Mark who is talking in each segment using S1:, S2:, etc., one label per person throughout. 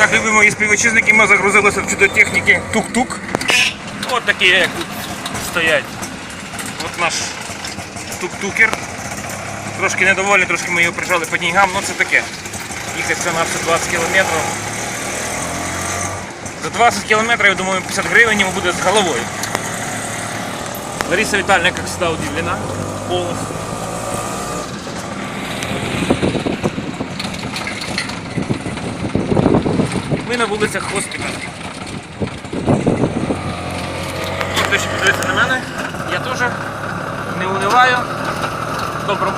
S1: Так, любі мої співвітчизники, ми загрузилися в чудо-техніки тук-тук. От такі, як тут стоять. От наш тук-тукер. Трошки недовольний, трошки ми його прижали по деньгам, ну це таке. Їхати це на все 20 кілометрів. За 20 кілометрів, я думаю, 50 гривень йому буде з головою. Лариса Витальевна, как всегда, удивлена полностью. Ми на вулицях Хоспіта. Хтось подивиться на мене. Я теж не униваю. В доброму.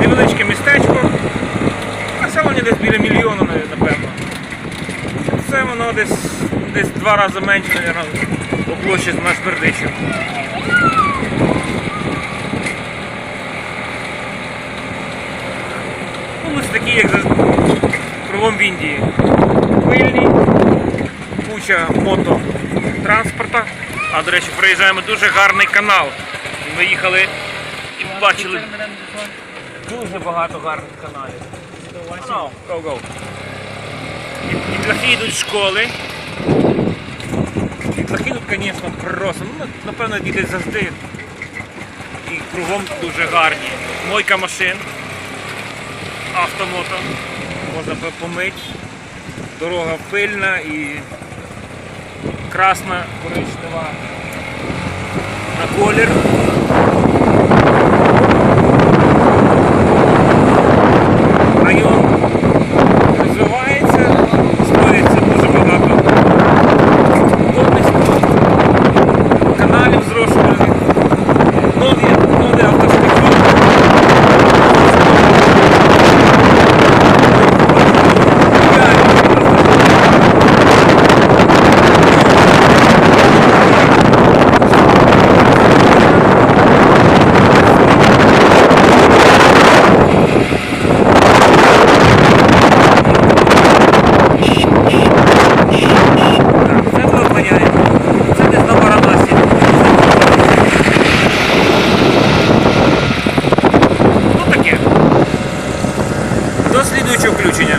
S1: Невеличке містечко. Населення десь біля мільйона, напевно. Це воно десь, десь два рази менше, мабуть, по площі з наш Бердичів. Вулиці такі, як завжди, кругом в Індії. Пильні, куча мототранспорта. А, до речі, проїжджаємо дуже гарний канал. Ми їхали і бачили дуже багато гарних каналів. No, go, go. І, і птахи йдуть школи. Напевно, діти завжди. І кругом дуже гарні. Мойка машин. Автомото. Можна помити. Дорога пильна і красна, коричнева на колір. виключення.